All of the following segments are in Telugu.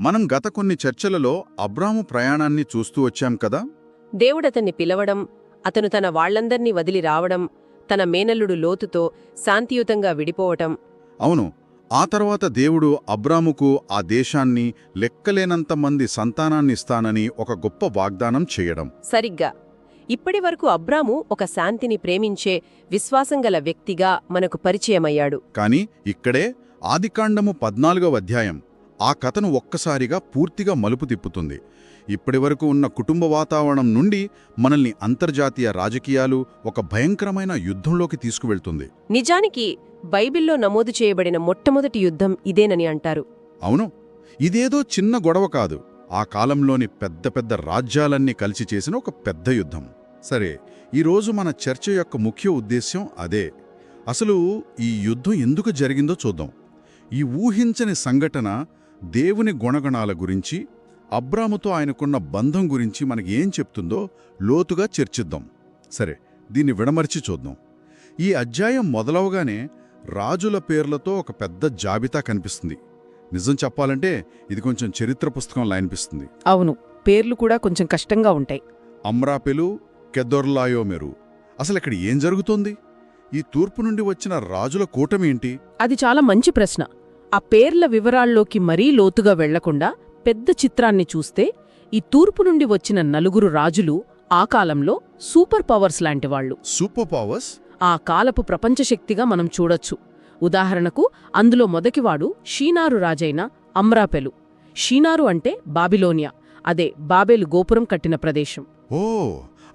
మనం గత కొన్ని చర్చలలో అబ్రాము ప్రయాణాన్ని చూస్తూ వచ్చాం కదా? దేవుడతన్ని పిలవడం అతను తన వాళ్ళందర్నీ వదిలి రావడం తన మేనల్లుడు లోతుతో శాంతియుతంగా విడిపోవటం. అవును ఆ తర్వాత దేవుడు అబ్రాముకు ఆ దేశాన్ని లెక్కలేనంత మంది సంతానాన్నిస్తానని ఒక గొప్ప వాగ్దానం చేయడం. సరిగ్గా. ఇప్పటివరకు అబ్రాము ఒక శాంతిని ప్రేమించే విశ్వాసంగల వ్యక్తిగా మనకు పరిచయమయ్యాడు. కాని ఇక్కడే ఆదికాండము పద్నాలుగవ అధ్యాయం. ఆ కథను ఒక్కసారిగా పూర్తిగా మలుపు తిప్పుతుంది. ఇప్పటివరకు ఉన్న కుటుంబ వాతావరణం నుండి మనల్ని అంతర్జాతీయ రాజకీయాలు ఒక భయంకరమైన యుద్ధంలోకి తీసుకువెళ్తుంది. నిజానికి బైబిల్లో నమోదు చేయబడిన మొట్టమొదటి యుద్ధం ఇదేనని అంటారు. అవును ఇదేదో చిన్న గొడవ కాదు. ఆ కాలంలోని పెద్ద పెద్ద రాజ్యాలన్నీ కలిసి చేసిన ఒక పెద్ద యుద్ధం. సరే ఈరోజు మన చర్చ యొక్క ముఖ్య ఉద్దేశ్యం అదే. అసలు ఈ యుద్ధం ఎందుకు జరిగిందో చూద్దాం. ఈ ఊహించని సంఘటన దేవుని గుణగణాల గురించి అబ్రాముతో ఆయనకున్న బంధం గురించి మనకి ఏం చెప్తుందో లోతుగా చర్చిద్దాం. సరే దీన్ని విడమర్చి చూద్దాం. ఈ అధ్యాయం మొదలవగానే రాజుల పేర్లతో ఒక పెద్ద జాబితా కనిపిస్తుంది. నిజం చెప్పాలంటే ఇది కొంచెం చరిత్ర పుస్తకంలా అనిపిస్తుంది అవును పేర్లు కూడా కొంచెం కష్టంగా ఉంటాయి. అమ్రాపెలు కెదొర్లాయోమెరు. అసలు ఇక్కడ ఏం జరుగుతోంది? ఈ తూర్పు నుండి వచ్చిన రాజుల కూటమి ఏంటి? అది చాలా మంచి ప్రశ్న. ఆ పేర్ల వివరాల్లోకి మరీ లోతుగా వెళ్ళకుండా పెద్ద చిత్రాన్ని చూస్తే ఈ తూర్పు నుండి వచ్చిన నలుగురు రాజులు ఆ కాలంలో సూపర్ పవర్స్ లాంటివాళ్ళు సూపర్ పవర్స్? ఆ కాలపు ప్రపంచశక్తిగా మనం చూడొచ్చు. ఉదాహరణకు అందులో మొదటివాడు షీనారు రాజైన అమ్రాపెలు. షీనారు అంటే బాబిలోనియా అదే బాబేలు గోపురం కట్టిన ప్రదేశం. ఓ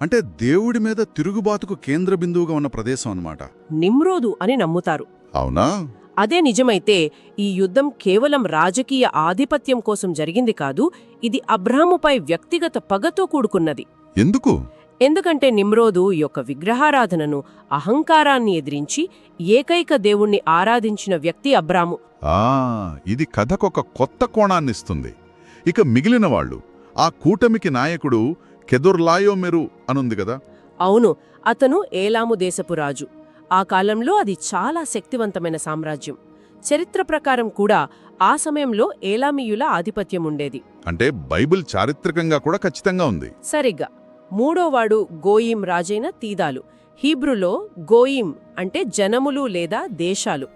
అంటే దేవుడి మీద తిరుగుబాతుకు కేంద్ర బిందువుగా ఉన్న ప్రదేశం అన్నమాట. నిమ్రోదు అని నమ్ముతారు. అవునా? అదే నిజమైతే ఈ యుద్ధం కేవలం రాజకీయ ఆధిపత్యం కోసం జరిగింది కాదు ఇది అబ్రాముపై వ్యక్తిగత పగతో కూడుకున్నది. ఎందుకు? ఎందుకంటే నిమ్రోదు యొక్క విగ్రహారాధనను అహంకారాన్ని ఎదిరించి ఏకైక దేవుణ్ణి ఆరాధించిన వ్యక్తి అబ్రాము. ఆ ఇది కథకొక కొత్త కోణాన్నిస్తుంది. ఇక మిగిలిన వాళ్ళు ఆ కూటమికి నాయకుడు కెదుర్లాయోమెరు అనుంది కదా? అవును అతను ఏలాము దేశపు రాజు. ఆ కాలంలో అది చాలా శక్తివంతమైన సామ్రాజ్యం. చరిత్ర ప్రకారం కూడా ఆ సమయంలో ఏలామీయుల ఆధిపత్యం ఉండేది. అంటే బైబిల్ చారిత్రకంగా కూడా ఖచ్చితంగా ఉంది. సరిగ్గా. మూడోవాడు గోయిం రాజైన తీదాలు. హీబ్రులో గోయిం అంటే జనములు లేదా దేశాలు.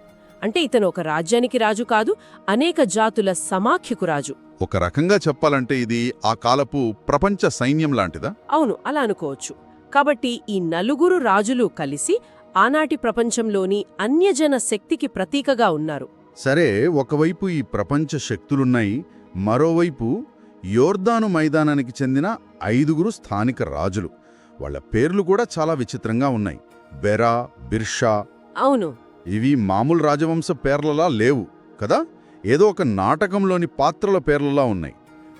అంటే ఇతను ఒక రాజ్యానికి రాజు కాదు అనేక జాతుల సమాఖ్యకు రాజు. ఒక రకంగా చెప్పాలంటే ఇది ఆ కాలపు ప్రపంచ సైన్యం లాంటిదా? అవును అలా అనుకోవచ్చు. కాబట్టి ఈ నలుగురు రాజులు కలిసి ఆనాటి ప్రపంచంలోని అన్యజన శక్తికి ప్రతీకగా ఉన్నారు. సరే ఒకవైపు ఈ ప్రపంచ శక్తులున్నాయి మరోవైపు యోర్దాను మైదానానికి చెందిన ఐదుగురు స్థానిక రాజులు. వాళ్ళ పేర్లు కూడా చాలా విచిత్రంగా ఉన్నాయి. బెరా బిర్షా అవును. ఇవి మామూలు రాజవంశ పేర్లలా లేవు కదా? ఏదో ఒక నాటకంలోని పాత్రల పేర్లలా ఉన్నాయి.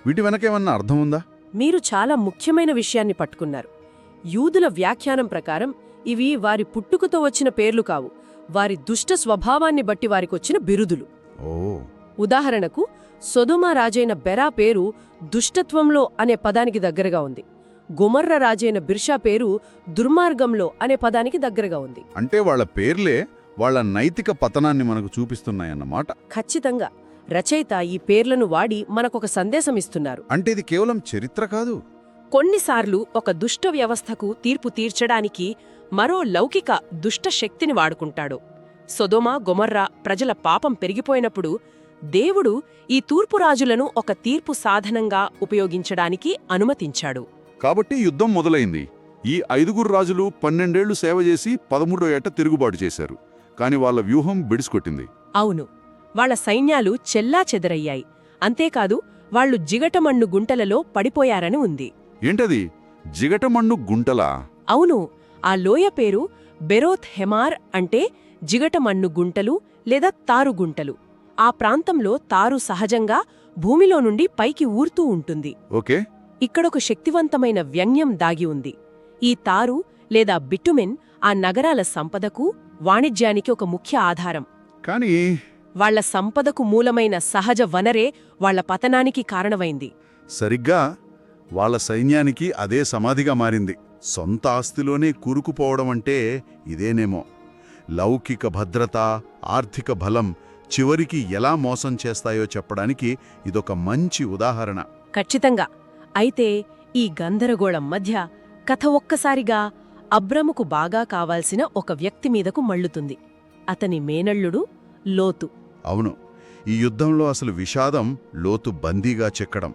వీటి వెనకేమన్నా అర్థం ఉందా? మీరు చాలా ముఖ్యమైన విషయాన్ని పట్టుకున్నారు. యూదుల వ్యాఖ్యానం ప్రకారం ఇవి వారి పుట్టుకతో వచ్చిన పేర్లు కావు. వారి దుష్ట స్వభావాన్ని బట్టి వారికొచ్చిన బిరుదులు. ఓ. ఉదాహరణకు సొదొమ రాజైన బెరా పేరు దుష్టత్వంలో అనే పదానికి దగ్గరగా ఉంది. గుమర్ర రాజైన బిర్షా పేరు దుర్మార్గంలో అనే పదానికి దగ్గరగా ఉంది. అంటే వాళ్ళ పేర్లే వాళ్ళ నైతిక పతనాన్ని మనకు చూపిస్తున్నాయన్నమాట. ఖచ్చితంగా. రచయిత ఈ పేర్లను వాడి మనకొక సందేశం ఇస్తున్నారు అంటే ఇది కేవలం చరిత్ర కాదు. కొన్నిసార్లు ఒక దుష్ట వ్యవస్థకు తీర్పు తీర్చడానికి మరో లౌకిక దుష్ట శక్తిని వాడుకుంటాడు. సొదొమ గొమర్రా ప్రజల పాపం పెరిగిపోయినప్పుడు దేవుడు ఈ తూర్పు రాజులను ఒక తీర్పు సాధనంగా ఉపయోగించడానికి అనుమతించాడు. కాబట్టి యుద్ధం మొదలైంది. ఈ ఐదుగురు రాజులు పన్నెండేళ్ళు సేవ చేసి పదమూడో ఏట తిరుగుబాటు చేశారు. కాని వాళ్ళ వ్యూహం బిడిసికొట్టింది అవును. వాళ్ళ సైన్యాలు చెల్లా చెదరయ్యాయి అంతేకాదు వాళ్ళు జిగటమన్ను గుంటలలో పడిపోయారని ఉంది. ఏంటది? జిగటమన్ను గుంటలా? అవును. ఆ లోయ పేరు బెరోత్ హెమార్ అంటే జిగటమన్ను గుంటలు లేదా తారు గుంటలు. ఆ ప్రాంతంలో తారు సహజంగా భూమిలో నుండి పైకి ఊరుతూ ఉంటుంది. ఓకే. ఇక్కడొక శక్తివంతమైన వ్యంగ్యం దాగి ఉంది. ఈ తారు లేదా బిట్టుమెన్ ఆ నగరాల సంపదకు వాణిజ్యానికి ఒక ముఖ్య ఆధారం. కానీ వాళ్ళ సంపదకు మూలమైన సహజ వనరే వాళ్ళ పతనానికి కారణమైంది. సరిగ్గా వాళ్ళ సైన్యానికి అదే సమాధిగా మారింది. సొంత ఆస్తిలోనే కూరుకుపోవడం అంటే ఇదేనేమో. లౌకిక భద్రత ఆర్థిక బలం చివరికి ఎలా మోసం చేస్తాయో చెప్పడానికి ఇదొక మంచి ఉదాహరణ. ఖచ్చితంగా. అయితే ఈ గందరగోళం మధ్య కథ ఒక్కసారిగా అబ్రముకు బాగా కావాల్సిన ఒక వ్యక్తి మీదకు మళ్ళుతుంది. అతని మేనల్లుడు లోతు. అవును. ఈ యుద్ధంలో అసలు విషాదం లోతు బందీగా చెక్కడం.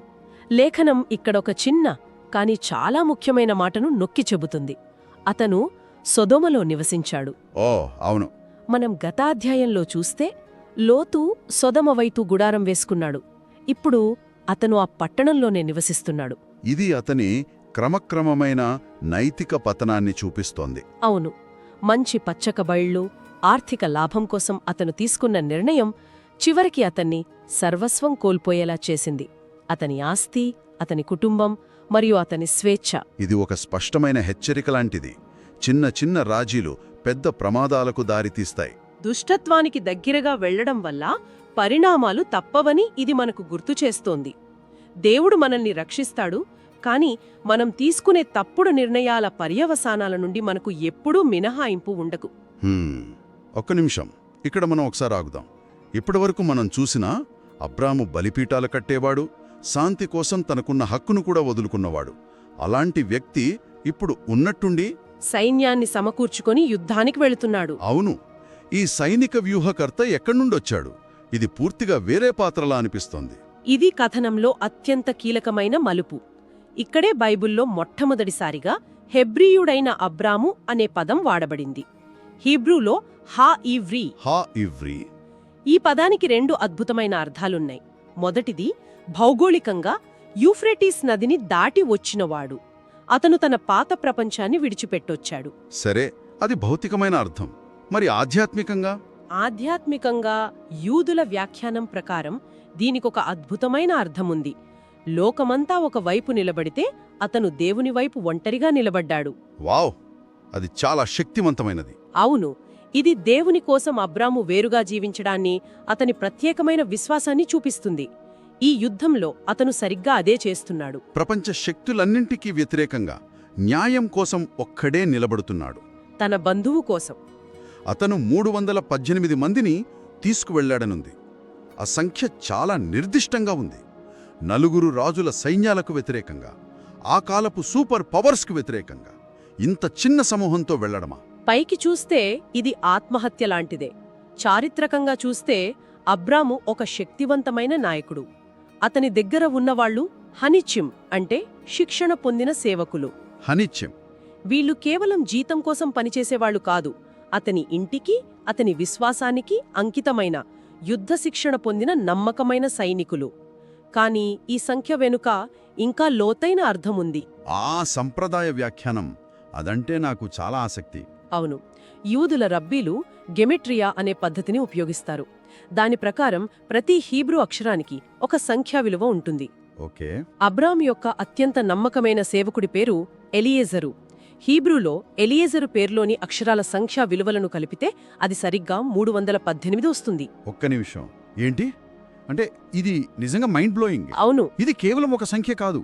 లేఖనం ఇక్కడొక చిన్న కాని చాలా ముఖ్యమైన మాటను నొక్కి చెబుతుంది. అతను సొదొమలో నివసించాడు. ఓ అవును. మనం గతాధ్యాయంలో చూస్తే లోతు సొదమ వైతు గుడారం వేసుకున్నాడు. ఇప్పుడు అతను ఆ పట్టణంలోనే నివసిస్తున్నాడు. ఇది అతని క్రమక్రమమైన నైతిక పతనాన్ని చూపిస్తోంది. అవును. మంచి పచ్చక బయళ్ళు ఆర్థిక లాభం కోసం అతను తీసుకున్న నిర్ణయం చివరికి అతన్ని సర్వస్వం కోల్పోయేలా చేసింది. అతని ఆస్తి అతని కుటుంబం మరియు అతని స్వేచ్ఛ. ఇది ఒక స్పష్టమైన హెచ్చరిక లాంటిది. చిన్న చిన్న రాజీలు పెద్ద ప్రమాదాలకు దారితీస్తాయి దుష్టత్వానికి దగ్గరగా వెళ్ళడం వల్ల పరిణామాలు తప్పవని ఇది మనకు గుర్తు చేస్తోంది. దేవుడు మనల్ని రక్షిస్తాడు కాని మనం తీసుకునే తప్పుడు నిర్ణయాల పర్యవసానాల నుండి మనకు ఎప్పుడూ మినహాయింపు ఉండకు. ఒక్క నిమిషం. ఇక్కడ మనం ఒకసారి ఆగుదాం. ఇప్పటివరకు మనం చూసినా అబ్రాము బలిపీఠాలు కట్టేవాడు శాంతి కోసం తనకున్న హక్కును కూడా వదులుకున్నవాడు. అలాంటి వ్యక్తి ఇప్పుడు ఉన్నట్టుండి? సైన్యాన్ని సమకూర్చుకొని యుద్ధానికి వెళుతున్నాడు. అవును. ఈ సైనిక వ్యూహకర్త ఎక్కడ్నుండొచ్చాడు? ఇది పూర్తిగా వేరే పాత్రలా అనిపిస్తోంది. ఇది కథనంలో అత్యంత కీలకమైన మలుపు. ఇక్కడే బైబిల్లో మొట్టమొదటిసారిగా హెబ్రీయుడైన అబ్రాము అనే పదం వాడబడింది. హీబ్రూలో హా ఈవ్రీ హా ఇవ్రీ ఈ పదానికి రెండు అద్భుతమైన అర్థాలున్నాయి. మొదటిది భౌగోళికంగా యూఫ్రెటీస్ నదిని దాటి వచ్చినవాడు. అతను తన పాత ప్రపంచాన్ని విడిచిపెట్టొచ్చాడు. సరే అది భౌతికమైన అర్థం. మరి ఆధ్యాత్మికంగా? ఆధ్యాత్మికంగా యూదుల వ్యాఖ్యానం ప్రకారం దీనికొక అద్భుతమైన అర్థముంది. లోకమంతా ఒక వైపు నిలబడితే అతను దేవుని వైపు ఒంటరిగా నిలబడ్డాడు. వావ్! అది చాలా శక్తివంతమైనది. అవును ఇది దేవుని కోసం అబ్రాము వేరుగా జీవించడాన్ని అతని ప్రత్యేకమైన విశ్వాసాన్ని చూపిస్తుంది. ఈ యుద్ధంలో అతను సరిగ్గా అదే చేస్తున్నాడు. ప్రపంచ శక్తులన్నింటికీ వ్యతిరేకంగా న్యాయం కోసం ఒక్కడే నిలబడుతున్నాడు. తన బంధువు కోసం. అతను మూడు వందల పద్దెనిమిది మందిని తీసుకువెళ్ళాడనుంది. ఆ సంఖ్య చాలా నిర్దిష్టంగా ఉంది. నలుగురు రాజుల సైన్యాలకు వ్యతిరేకంగా ఆ కాలపు సూపర్ పవర్స్కు వ్యతిరేకంగా. ఇంత చిన్న సమూహంతో వెళ్ళడమా పైకి చూస్తే ఇది ఆత్మహత్య లాంటిదే. చారిత్రకంగా చూస్తే అబ్రాము ఒక శక్తివంతమైన నాయకుడు. అతని దగ్గర ఉన్నవాళ్ళు హనిచిం అంటే శిక్షణ పొందిన సేవకులు. హనిత్యం వీళ్ళు కేవలం జీతం కోసం పనిచేసేవాళ్ళు కాదు. అతని ఇంటికి అతని విశ్వాసానికి అంకితమైన యుద్ధ శిక్షణ పొందిన నమ్మకమైన సైనికులు. కాని ఈ సంఖ్య వెనుక ఇంకా లోతైన అర్థముంది. ఆ సంప్రదాయ వ్యాఖ్యానం అదంటే నాకు చాలా ఆసక్తి. అవును. యూదుల రబ్బీలు గెమెట్రియా అనే పద్ధతిని ఉపయోగిస్తారు. దాని ప్రకారం ప్రతి హీబ్రూ అక్షరానికి ఒక సంఖ్యా విలువ ఉంటుంది. ఓకే. అబ్రామ్ యొక్క అత్యంత నమ్మకమైన సేవకుడి పేరు ఎలియేజరు. హీబ్రూలో ఎలియేజరు పేరులోని అక్షరాల సంఖ్యా విలువలను కలిపితే అది సరిగ్గా మూడు వందల పద్దెనిమిది వస్తుంది. ఒక్క నిమిషం. ఏంటి? అంటే ఇది నిజంగా మైండ్ బ్లోయింగ్ అవును. ఇది కేవలం ఒక సంఖ్య కాదు.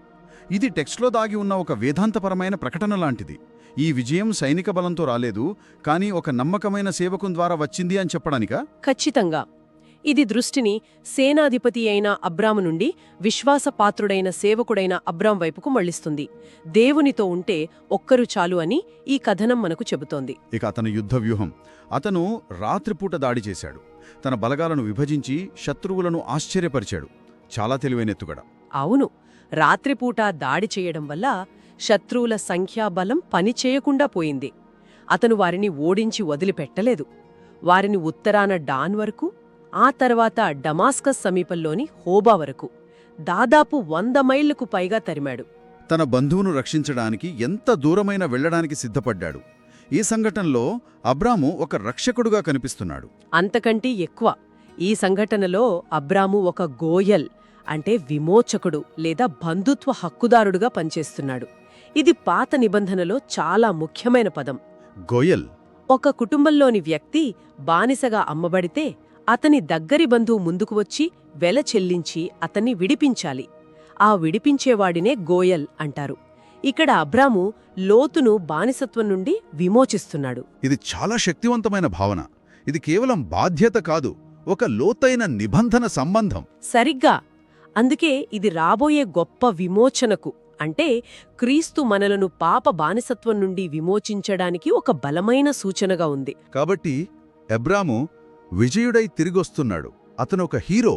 ఇది టెక్స్ట్లో దాగి ఉన్న ఒక వేదాంతపరమైన ప్రకటన లాంటిది. ఈ విజయం సైనిక బలంతో రాలేదు కానీ ఒక నమ్మకమైన సేవకుని ద్వారా వచ్చింది అని చెప్పడానికా? ఖచ్చితంగా. ఇది దృష్టిని సేనాధిపతి అయిన అబ్రాము నుండి విశ్వాసపాత్రుడైన సేవకుడైన అబ్రాం వైపుకు మళ్ళిస్తుంది దేవునితో ఉంటే ఒక్కరు చాలు అని ఈ కథనం మనకు చెబుతోంది. ఇక అతని యుద్ధ వ్యూహం. అతను రాత్రిపూట దాడి చేశాడు. తన బలగాలను విభజించి శత్రువులను ఆశ్చర్యపరిచాడు. చాలా తెలివైన ఎత్తుగడ. అవును. రాత్రిపూట దాడి చేయడం వల్ల శత్రువుల సంఖ్యాబలం పనిచేయకుండా పోయింది. అతను వారిని ఓడించి వదిలిపెట్టలేదు. వారిని ఉత్తరాన డాన్ వరకు ఆ తర్వాత డమాస్కస్ సమీపంలోని హోబా వరకు. దాదాపు వంద మైళ్ళకు పైగా తరిమాడు. తన బంధువును రక్షించడానికి ఎంత దూరమైనా వెళ్ళడానికి సిద్ధపడ్డాడు. ఈ సంఘటనలో అబ్రాము ఒక రక్షకుడుగా కనిపిస్తున్నాడు. అంతకంటే ఎక్కువ. ఈ సంఘటనలో అబ్రాము ఒక గోయల్ అంటే విమోచకుడు లేదా బంధుత్వ హక్కుదారుడుగా పనిచేస్తున్నాడు. ఇది పాత నిబంధనలో చాలా ముఖ్యమైన పదం. గోయల్. ఒక కుటుంబంలోని వ్యక్తి బానిసగా అమ్మబడితే అతని దగ్గరి బంధువు ముందుకు వచ్చి వెల చెల్లించి అతన్ని విడిపించాలి. ఆ విడిపించేవాడినే గోయల్ అంటారు. ఇక్కడ అబ్రాము లోతును బానిసత్వం నుండి విమోచిస్తున్నాడు. ఇది చాలా శక్తివంతమైన భావన. ఇది కేవలం బాధ్యత కాదు ఒక లోతైన నిబంధన సంబంధం. సరిగ్గా అందుకే ఇది రాబోయే గొప్ప విమోచనకు అంటే క్రీస్తు మనలను పాప బానిసత్వం నుండి విమోచించడానికి ఒక బలమైన సూచనగా ఉంది. కాబట్టి ఎబ్రాము విజయుడై తిరిగొస్తున్నాడు. అతను ఒక హీరో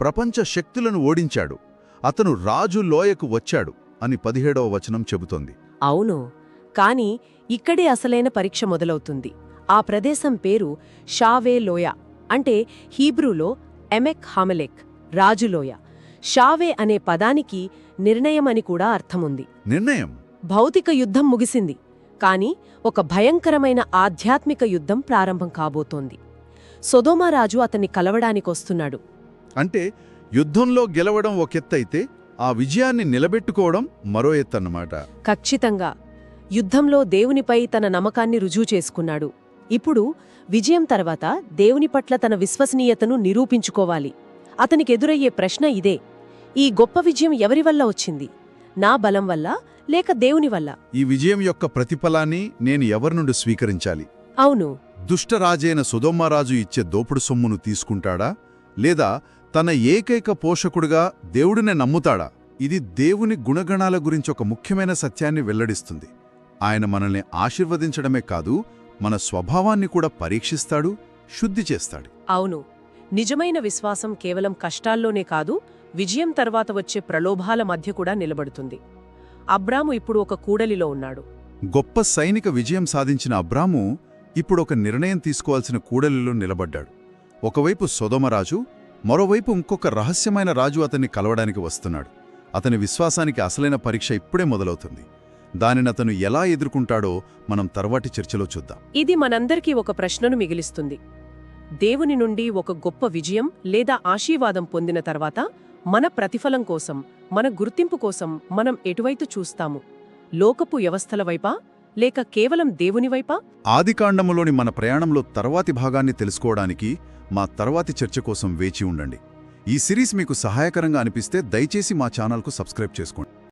ప్రపంచ శక్తులను ఓడించాడు. అతను రాజు లోయకు వచ్చాడు అని పదిహేడవ వచనం చెబుతోంది. అవును కాని ఇక్కడే అసలైన పరీక్ష మొదలవుతుంది. ఆ ప్రదేశం పేరు షావే లోయ అంటే హీబ్రూలో ఎమెక్ హామెలెక్ రాజులోయ షావే అనే పదానికి నిర్ణయం అని కూడా అర్థముంది. నిర్ణయం? భౌతిక యుద్ధం ముగిసింది. కాని ఒక భయంకరమైన ఆధ్యాత్మిక యుద్ధం ప్రారంభం కాబోతోంది. సొదోమారాజు అతన్ని కలవడానికొస్తున్నాడు అంటే యుద్ధంలో గెలవడం ఒకెత్తైతే ఆ విజయాన్ని నిలబెట్టుకోవడం మరో ఎత్తన్నమాట. ఖచ్చితంగా. యుద్ధంలో దేవునిపై తన నమ్మకాన్ని రుజువు చేసుకున్నాడు. ఇప్పుడు విజయం తర్వాత దేవుని పట్ల తన విశ్వసనీయతను నిరూపించుకోవాలి. అతనికెదురయ్యే ప్రశ్న ఇదే. ఈ గొప్ప విజయం ఎవరి వల్ల వచ్చింది? నా బలం వల్ల లేక దేవుని వల్ల? ఈ విజయం యొక్క ప్రతిఫలాన్ని నేను ఎవరి నుండి స్వీకరించాలి? అవును. దుష్టరాజైన సుధోమ్మరాజు ఇచ్చే దోపుడు సొమ్మును తీసుకుంటాడా? లేదా తన ఏకైక పోషకుడుగా దేవుడినే నమ్ముతాడా? ఇది దేవుని గుణగణాల గురించి ఒక ముఖ్యమైన సత్యాన్ని వెల్లడిస్తుంది. ఆయన మనల్ని ఆశీర్వదించడమే కాదు మన స్వభావాన్ని కూడా పరీక్షిస్తాడు శుద్ధి చేస్తాడు. అవును. నిజమైన విశ్వాసం కేవలం కష్టాల్లోనే కాదు విజయం తర్వాత వచ్చే ప్రలోభాల మధ్య కూడా నిలబడుతుంది. అబ్రాము ఇప్పుడు ఒక కూడలిలో ఉన్నాడు. గొప్ప సైనిక విజయం సాధించిన అబ్రాము ఇప్పుడు ఒక నిర్ణయం తీసుకోవాల్సిన కూడలిలో నిలబడ్డాడు. ఒకవైపు సొదమరాజు మరోవైపు ఇంకొక రహస్యమైన రాజు అతన్ని కలవడానికి వస్తున్నాడు. అతని విశ్వాసానికి అసలైన పరీక్ష ఇప్పుడే మొదలవుతుంది. దానిని అతను ఎలా ఎదుర్కొంటాడో మనం తర్వాటి చర్చలో చూద్దాం. ఇది మనందరికీ ఒక ప్రశ్నను మిగిలిస్తుంది. దేవుని నుండి ఒక గొప్ప విజయం లేదా ఆశీర్వాదం పొందిన తర్వాత మన ప్రతిఫలం కోసం మన గుర్తింపు కోసం మనం ఎటువైపు చూస్తాము? లోకపు వ్యవస్థల వైపా? లేక కేవలం దేవుని వైపా? ఆదికాండములోని మన ప్రయాణంలో తర్వాతి భాగాన్ని తెలుసుకోవడానికి మా తర్వాతి చర్చ కోసం వేచి ఉండండి. ఈ సిరీస్ మీకు సహాయకరంగా అనిపిస్తే దయచేసి మా ఛానల్కు సబ్స్క్రైబ్ చేసుకోండి.